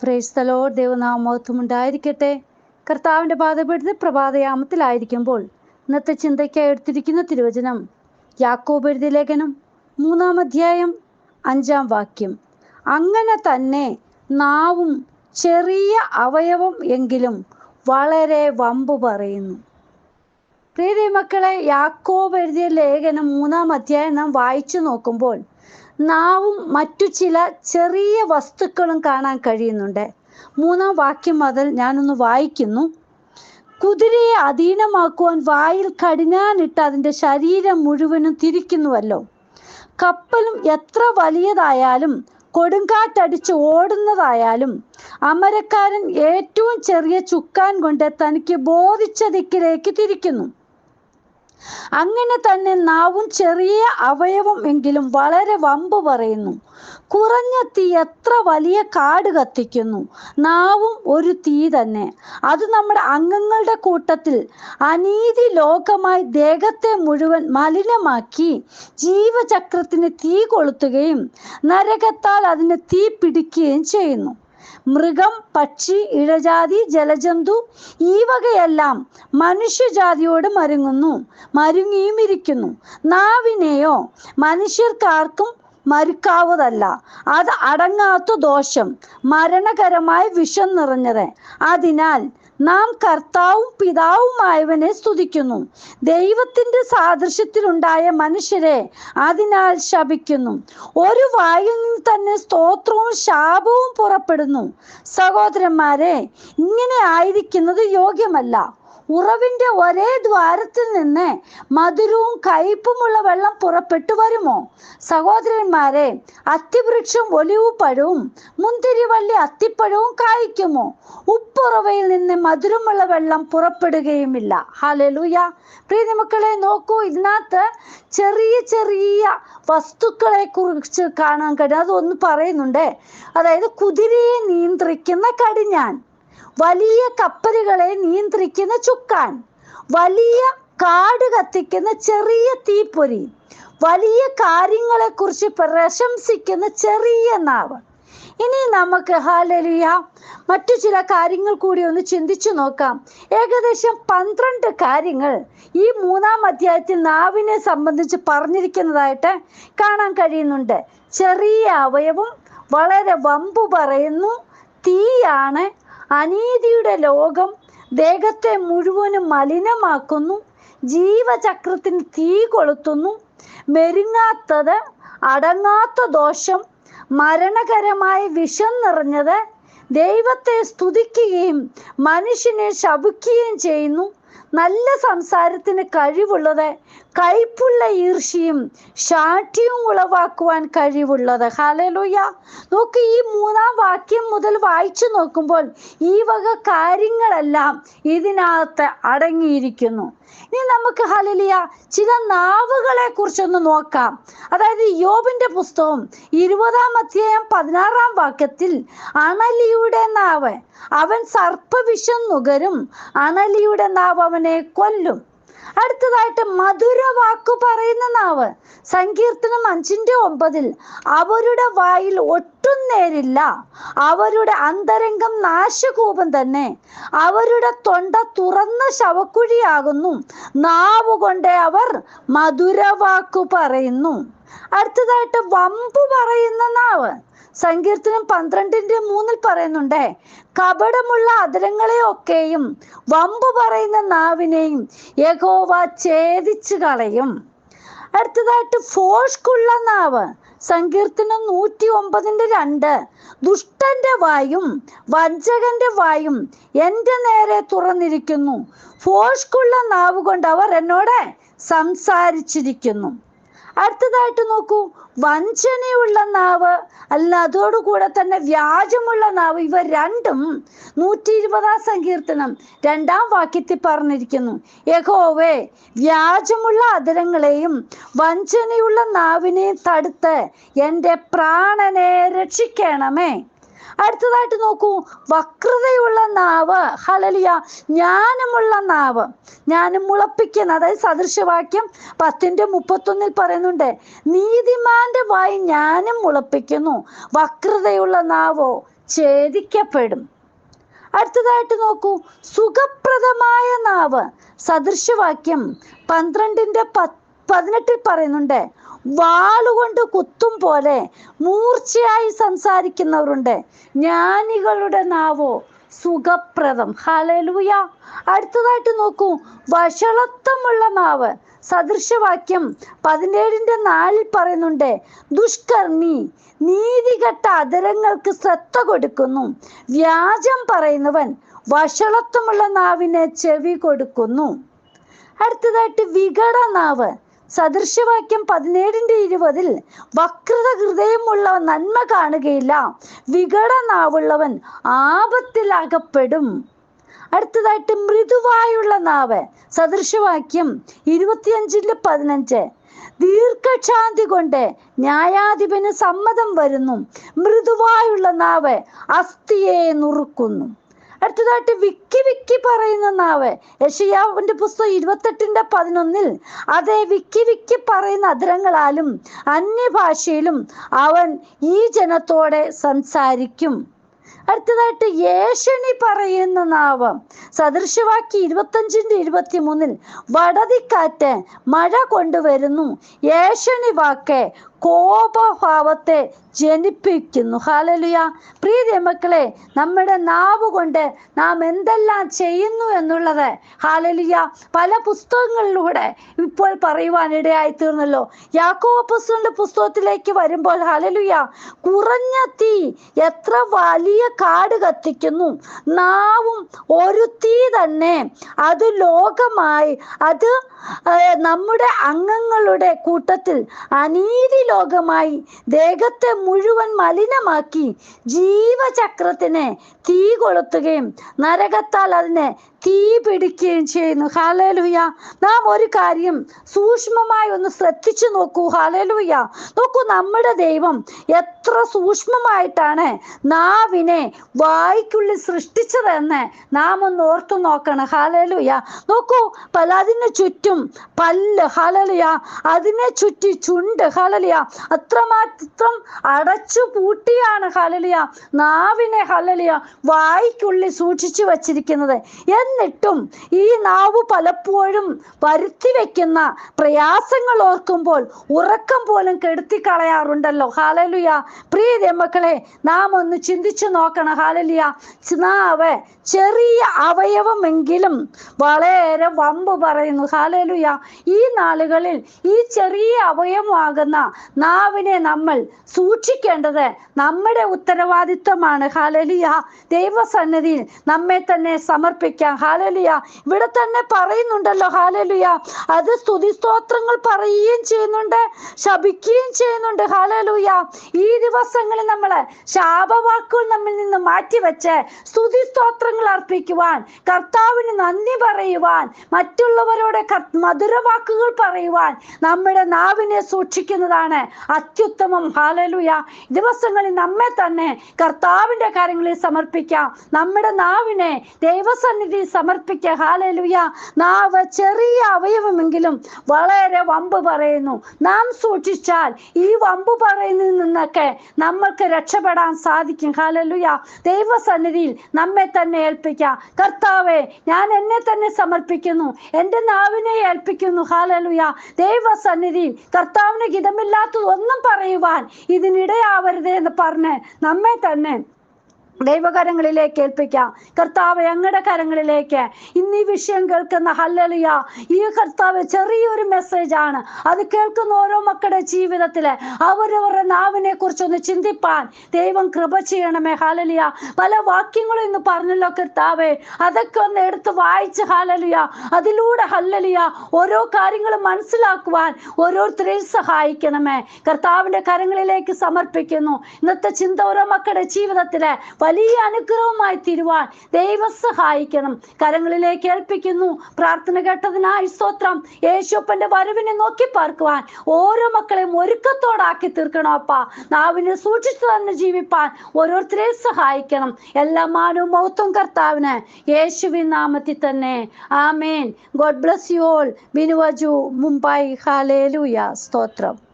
പ്രേസ്തലോ ദൈവനാമത്വം ഉണ്ടായിരിക്കട്ടെ കർത്താവിന്റെ പാതപ്പെടുത്ത് പ്രഭാതയാമത്തിലായിരിക്കുമ്പോൾ ഇന്നത്തെ ചിന്തയ്ക്കായി എടുത്തിരിക്കുന്ന തിരുവചനം യാക്കോബ് എഴുതിയ ലേഖനം മൂന്നാം അധ്യായം അഞ്ചാം വാക്യം. അങ്ങനെ തന്നെ നാവും ചെറിയ അവയവം എങ്കിലും വളരെ വമ്പു പറയുന്നു. പ്രീതി മക്കളെ യാക്കോബ് എഴുതിയ ലേഖനം മൂന്നാം അധ്യായം നാം വായിച്ചു നോക്കുമ്പോൾ നാവും മറ്റു ചില ചെറിയ വസ്തുക്കളും കാണാൻ കഴിയുന്നുണ്ട്. മൂന്നാം വാക്യം മുതൽ ഞാനൊന്ന് വായിക്കുന്നു. കുതിരയെ അധീനമാക്കുവാൻ വായിൽ കടിഞ്ഞാനിട്ട് അതിന്റെ ശരീരം മുഴുവനും തിരിക്കുന്നുവല്ലോ. കപ്പലും എത്ര വലിയതായാലും കൊടുങ്കാറ്റടിച്ച് ഓടുന്നതായാലും അമരക്കാരൻ ഏറ്റവും ചെറിയ ചുക്കാൻ കൊണ്ട് തനിക്ക് ബോധിച്ച ദിക്കിലേക്ക് തിരിക്കുന്നു. അങ്ങനെ തന്നെ നാവും ചെറിയ അവയവം എങ്കിലും വളരെ വമ്പ് പറയുന്നു. കുറഞ്ഞ തീ എത്ര വലിയ കാട് കത്തിക്കുന്നു? നാവും ഒരു തീ തന്നെ. അത് നമ്മുടെ അംഗങ്ങളുടെ കൂട്ടത്തിൽ അനീതി ലോകമായി ദേഹത്തെ മുഴുവൻ മലിനമാക്കി ജീവചക്രത്തിന് തീ കൊളുത്തുകയും നരകത്താൽ അതിന് തീ പിടിക്കുകയും ചെയ്യുന്നു. മൃഗം പക്ഷി ഇഴജാതി ജലജന്തു ഈ വകയെല്ലാം മനുഷ്യജാതിയോട് മരുങ്ങുന്നു മരുങ്ങിയും ഇരിക്കുന്നു നാവിനെയോ മനുഷ്യർക്കാർക്കും മരുക്കാവതല്ല അത് അടങ്ങാത്ത ദോഷം മരണകരമായ വിഷം നിറഞ്ഞത്. അതിനാൽ നാം കർത്താവും പിതാവുമായവനെ സ്തുതിക്കുന്നു. ദൈവത്തിന്റെ സാദൃശ്യത്തിലുണ്ടായ മനുഷ്യരെ അതിനാൽ ശപിക്കുന്നു. ഒരു വായിൽ നിന്ന് തന്നെ സ്തോത്രവും ശാപവും പുറപ്പെടുന്നു. സഹോദരന്മാരെ ഇങ്ങനെ ആയിരിക്കുന്നത് യോഗ്യമല്ല. ഉറവിന്റെ ഒരേ ദ്വാരത്തിൽ നിന്ന് മധുരവും കയ്പുമുള്ള വെള്ളം പുറപ്പെട്ടു വരുമോ? സഹോദരന്മാരെ അത്തിവൃക്ഷം ഒലിവ് പഴവും മുന്തിരിവള്ളി അത്തിപ്പഴവും കായ്ക്കുമോ? ഉപ്പുറവയിൽ നിന്ന് മധുരമുള്ള വെള്ളം പുറപ്പെടുകയുമില്ല. ഹാലലൂയ പ്രീതി മക്കളെ നോക്കൂ ഇതിനകത്ത് ചെറിയ ചെറിയ വസ്തുക്കളെ കുറിച്ച് കാണാൻ കഴിയും അതൊന്ന് പറയുന്നുണ്ട്. അതായത് കുതിരയെ നിയന്ത്രിക്കുന്ന കടിഞ്ഞാൻ. വലിയ കപ്പലുകളെ നിയന്ത്രിക്കുന്ന ചുക്കാൻ വലിയ കാട് കത്തിക്കുന്ന ചെറിയ തീപ്പൊരി വലിയ കാര്യങ്ങളെ കുറിച്ച് പ്രശംസിക്കുന്ന ചെറിയ നാവ്. ഇനി നമുക്ക് ഹാലലിയ മറ്റു ചില കാര്യങ്ങൾ കൂടി ഒന്ന് ചിന്തിച്ചു നോക്കാം. ഏകദേശം പന്ത്രണ്ട് കാര്യങ്ങൾ ഈ മൂന്നാം അധ്യായത്തിൽ നാവിനെ സംബന്ധിച്ച് പറഞ്ഞിരിക്കുന്നതായിട്ട് കാണാൻ കഴിയുന്നുണ്ട്. ചെറിയ അവയവം വളരെ വമ്പു പറയുന്നു തീയാണ് അനീതിയുടെ ലോകം ദേഹത്തെ മുഴുവനും മലിനമാക്കുന്നു. ജീവചക്രത്തിന് തീ കൊളുത്തുന്നു. മെരുങ്ങാത്തത് അടങ്ങാത്ത ദോഷം. മരണകരമായ വിഷം നിറഞ്ഞത് ദൈവത്തെ സ്തുതിക്കുകയും മനുഷ്യനെ ശപിക്കുകയും ചെയ്യുന്നു. നല്ല സംസാരത്തിന് കഴിവുള്ളത് കൈപ്പുള്ള ഈർഷ്യയും ശാഠ്യവും ഉളവാക്കുവാൻ കഴിവുള്ളത്. ഹാലലൂയ നോക്ക് ഈ മൂന്നാം വാക്യം മുതൽ വായിച്ചു നോക്കുമ്പോൾ ഈ വക കാര്യങ്ങളെല്ലാം ഇതിനകത്ത് അടങ്ങിയിരിക്കുന്നു. ഇനി നമുക്ക് ഹലലിയ ചില നാവുകളെ കുറിച്ചൊന്ന് നോക്കാം. അതായത് യോബിന്റെ പുസ്തകം ഇരുപതാം അധ്യായം പതിനാറാം വാക്യത്തിൽ അണലിയുടെ നാവ് അവൻ സർപ്പവിഷം നുകരും അണലിയുടെ നാവ് അവനെ കൊല്ലും. അടുത്തതായിട്ട് മധുര വാക്കു പറയുന്ന നാവ് സങ്കീർത്തനം അഞ്ചിന്റെ ഒമ്പതിൽ അവരുടെ വായിൽ ഒട്ടും നേരില്ല. അവരുടെ അന്തരംഗം നാശകൂപം തന്നെ. അവരുടെ തൊണ്ട തുറന്ന ശവക്കുഴിയാകുന്നു. നാവുകൊണ്ട് അവർ മധുര വാക്കു പറയുന്നു. അടുത്തതായിട്ട് വമ്പു പറയുന്ന നാവ്. സങ്കീർത്തനം പന്ത്രണ്ടിന്റെ മൂന്നിൽ പറയുന്നുണ്ട് കപടമുള്ള അതിരങ്ങളെയൊക്കെയും വമ്പ് പറയുന്ന നാവിനെയും യഹോവ ഛേദിച്ചു കളയും. അടുത്തതായിട്ട് ഫോഷ്കുള്ള നാവ് സങ്കീർത്തനം നൂറ്റി ഒമ്പതിന്റെ രണ്ട് ദുഷ്ടന്റെ വായും വഞ്ചകന്റെ വായും എന്റെ നേരെ തുറന്നിരിക്കുന്നു. ഫോഷ്കുള്ള നാവ് കൊണ്ട് അവർ എന്നോട് സംസാരിച്ചിരിക്കുന്നു. അടുത്തതായിട്ട് നോക്കൂ. വഞ്ചനയുള്ള നാവ് അല്ല അതോടുകൂടെ തന്നെ വ്യാജമുള്ള നാവ്. ഇവ രണ്ടും നൂറ്റി ഇരുപതാം സങ്കീർത്തനം രണ്ടാം വാക്യത്തിൽ പറഞ്ഞിരിക്കുന്നു. യഹോവേ വ്യാജമുള്ള അതിരങ്ങളെയും വഞ്ചനയുള്ള നാവിനെയും തടുത്ത് എന്റെ പ്രാണനെ രക്ഷിക്കണമേ. അടുത്തതായിട്ട് നോക്കൂ. വക്രതയുള്ള നാവ്. ഹലലിയ ജ്ഞാനമുള്ള നാവ്. ജ്ഞാനം മുളപ്പിക്കുന്ന അതായത് സദൃശവാക്യം പത്തിന്റെ മുപ്പത്തൊന്നിൽ പറയുന്നുണ്ട്. നീതിമാന്റെ വായി ജ്ഞാനം മുളപ്പിക്കുന്നു. വക്രതയുള്ള നാവോ ഛേദിക്കപ്പെടും. അടുത്തതായിട്ട് നോക്കൂ. സുഖപ്രദമായ നാവ്. സദൃശവാക്യം പന്ത്രണ്ടിന്റെ പ- പതിനെട്ടിൽ പറയുന്നുണ്ട്. വാളുകൊണ്ട് കുത്തും പോലെ മൂർച്ചയായി സംസാരിക്കുന്നവരുണ്ട്. ജ്ഞാനികളുടെ നാവോ സുഖപ്രദം. ഹലലൂയ അടുത്തതായിട്ട് നോക്കൂ. വഷളത്വമുള്ള നാവ്. സദൃശവാക്യം പതിനേഴിന്റെ നാലിൽ പറയുന്നുണ്ട്. ദുഷ്കർമ്മി നീതികെട്ട അതരങ്ങൾക്ക് ശ്രദ്ധ കൊടുക്കുന്നു. വ്യാജം പറയുന്നവൻ വഷളത്വമുള്ള നാവിനെ ചെവി കൊടുക്കുന്നു. അടുത്തതായിട്ട് വികട നാവ് സദൃശവാക്യം പതിനേഴിന്റെ ഇരുപതിൽ വക്രത ഹൃദയമുള്ളവൻ നന്മ കാണുകയില്ല വികട നാവുള്ളവൻ ആപത്തിലകപ്പെടും. അടുത്തതായിട്ട് മൃദുവായുള്ള നാവ് സദൃശവാക്യം ഇരുപത്തിയഞ്ചിന്റെ പതിനഞ്ച്. ദീർഘക്ഷാന്തി കൊണ്ട് ന്യായാധിപന് സമ്മതം വരുന്നു മൃദുവായുള്ള നാവ് അസ്ഥിയെ നുറുക്കുന്നു. അടുത്തതായിട്ട് വിക്കി വിക്കി പറയുന്ന നാവ് യഷിയാവിന്റെ പുസ്തകം ഇരുപത്തെട്ടിന്റെ പതിനൊന്നിൽ അതേ വിക്കി വിക്കി പറയുന്ന അധരങ്ങളാലും അന്യഭാഷയിലും അവൻ ഈ ജനത്തോടെ സംസാരിക്കും. അടുത്തതായിട്ട് യേശണി പറയുന്ന നാവം സദൃശവാക്യ ഇരുപത്തഞ്ചിന്റെ ഇരുപത്തി മൂന്നിൽ വടതിക്കാറ്റ് മഴ കൊണ്ടുവരുന്നു. യേശണി വാക്ക് കോപഭാവത്തെ ജനിപ്പിക്കുന്നു. ഹാലലുയ പ്രീതി മക്കളെ നമ്മുടെ നാവ് കൊണ്ട് നാം എന്തെല്ലാം ചെയ്യുന്നു എന്നുള്ളത്. ഹാലലുയ പല പുസ്തകങ്ങളിലൂടെ ഇപ്പോൾ പറയുവാൻ ഇടയായി തീർന്നല്ലോ. യാക്കോബ പുസ്തകത്തിലേക്ക് വരുമ്പോൾ ഹാലലുയ കുറഞ്ഞ തീ എത്ര വലിയ കാട് കത്തിക്കുന്നു. നാവും ഒരു തീ തന്നെ. അത് ലോകമായി അത് നമ്മുടെ അംഗങ്ങളുടെ കൂട്ടത്തിൽ അനീതി ലോകമായി ദേഹത്തെ മുഴുവൻ മലിനമാക്കി ജീവചക്രത്തിന് തീ കൊളുത്തുകയും നരകത്താൽ അതിനെ തീ പിടിക്കുകയും ചെയ്യുന്നു. ഹാലേലുയ നാം ഒരു കാര്യം സൂക്ഷ്മമായി ഒന്ന് ശ്രദ്ധിച്ചു നോക്കൂ. ഹാലേലുയ നോക്കൂ നമ്മുടെ ദൈവം എത്ര സൂക്ഷ്മമായിട്ടാണ് നാവിനെ വായിക്കുള്ളിൽ സൃഷ്ടിച്ചതെന്ന് നാം ഒന്ന് ഓർത്തു നോക്കണം. ഹാലേലുയ നോക്കൂ പല അതിന് ചുറ്റും പല്ല്. ഹാലലുയ അതിനെ ചുറ്റി ചുണ്ട്. ഹാലലിയ അത്രമാത്രം അടച്ചു പൂട്ടിയാണ്. ഹാലലിയ നാവിനെ ഹാലലിയ വായിക്കുള്ളിൽ സൂക്ഷിച്ചു വച്ചിരിക്കുന്നത്. എന്നിട്ടും ഈ നാവ് പലപ്പോഴും വരുത്തി വെക്കുന്ന പ്രയാസങ്ങൾ ഓർക്കുമ്പോൾ ഉറക്കം പോലും കെടുത്തി കളയാറുണ്ടല്ലോ ഹാലലുയ പ്രിയ മക്കളെ നാം ഒന്ന് ചിന്തിച്ചു നോക്കണം. ഹാലലിയ നാവ് ചെറിയ അവയവമെങ്കിലും വളരെ വമ്പ് പറയുന്നു. ഹാലലുയ ഈ നാളുകളിൽ ഈ ചെറിയ അവയവമാകുന്ന നാവിനെ നമ്മൾ സൂക്ഷിക്കേണ്ടത് നമ്മുടെ ഉത്തരവാദിത്വമാണ്. ഹാലലിയ ദൈവസന്നിധിയിൽ നമ്മെ തന്നെ സമർപ്പിക്കാം. ഹാലലിയ. ഇവിടെ തന്നെ പറയുന്നുണ്ടല്ലോ ഹാലലുയ. അത് സ്തുതി സ്തോത്രങ്ങൾ പറയുകയും ചെയ്യുന്നുണ്ട് ശപിക്കുകയും ചെയ്യുന്നുണ്ട്. ഹാലലുയ. ഈ ദിവസങ്ങളിൽ നമ്മൾ ശാപവാക്കുകൾ നമ്മിൽ നിന്ന് മാറ്റിവെച്ച് സ്തുതി സ്തോത്രങ്ങൾ അർപ്പിക്കുവാൻ കർത്താവിന് നന്ദി പറയുവാൻ മറ്റുള്ളവരോട് മധുരവാക്കുകൾ പറയുവാൻ നമ്മുടെ നാവിനെ സൂക്ഷിക്കുന്നതാണ് അത്യുത്തമം ഹാലലുയ. ദിവസങ്ങളിൽ നമ്മെ തന്നെ കർത്താവിന്റെ കാര്യങ്ങളിൽ സമർപ്പിക്കാം. നമ്മുടെ നാവിനെ ദൈവസന്നിധി സമർപ്പിക്കുക ഹാലലുയ. നാവ് ചെറിയ അവയവമെങ്കിലും വളരെ വമ്പ് പറയുന്നു. നാം സൂക്ഷിച്ചാൽ ഈ വമ്പ് പറയുന്നതിൽ നിന്നൊക്കെ നമ്മൾക്ക് രക്ഷപ്പെടാൻ സാധിക്കും. ഹാലലുയ. ദൈവസന്നിധിയിൽ നമ്മെ തന്നെ ഏൽപ്പിക്കാം. കർത്താവെ ഞാൻ എന്നെ തന്നെ സമർപ്പിക്കുന്നു. എന്റെ നാവിനെ ഏൽപ്പിക്കുന്നു. ഹാലലുയ. ദൈവസന്നിധിയിൽ കർത്താവിന് ഹിതമില്ലാത്തത് ഒന്നും പറയുവാൻ ഇതിനിടയാവരുത് എന്ന് പറഞ്ഞ് നമ്മെ തന്നെ ദൈവകരങ്ങളിലേക്ക് ഏൽപ്പിക്കാം. കർത്താവ് ഞങ്ങളുടെ കരങ്ങളിലേക്ക്. ഇന്ന് ഈ വിഷയം കേൾക്കുന്ന ഹല്ലലിയ. ഈ കർത്താവ് ചെറിയൊരു മെസ്സേജ് ആണ്. അത് കേൾക്കുന്ന ഓരോ മക്കളുടെ ജീവിതത്തിൽ അവരവരുടെ നാവിനെ കുറിച്ചൊന്ന് ചിന്തിപ്പാൻ ദൈവം കൃപ ചെയ്യണമേ. ഹാലലിയ പല വാക്യങ്ങളും ഇന്ന് പറഞ്ഞല്ലോ കർത്താവേ. അതൊക്കെ ഒന്ന് എടുത്ത് വായിച്ച് ഹാലലിയ അതിലൂടെ ഹല്ലലിയ ഓരോ കാര്യങ്ങളും മനസ്സിലാക്കുവാൻ ഓരോരുത്തരെയും സഹായിക്കണമേ. കർത്താവിന്റെ കരങ്ങളിലേക്ക് സമർപ്പിക്കുന്നു. ഇന്നത്തെ ചിന്ത ഓരോ മക്കളുടെ ജീവിതത്തിൽ വലിയ അനുഗ്രഹമായി തീരുവാൻ ദൈവം സഹായിക്കണം. കരങ്ങളിലേക്ക് ഏൽപ്പിക്കുന്നു. പ്രാർത്ഥന കേട്ടതിനായി സ്തോത്രം. യേശുപ്പന്റെ വരവിനെ നോക്കി പാർക്കുവാൻ ഓരോ മക്കളെയും ഒരുക്കത്തോടാക്കി തീർക്കണം അപ്പ. നാവിനെ സൂക്ഷിച്ചു തന്നെ ജീവിപ്പാൻ ഓരോരുത്തരെയും സഹായിക്കണം. എല്ലാ മാനവും മൗത്വം കർത്താവിന് യേശുവിൻ നാമത്തിൽ തന്നെ. ആമേൻ. God bless you all. ബിനുവജു Mumbai. ഹാലേലുയ സ്തോത്രം.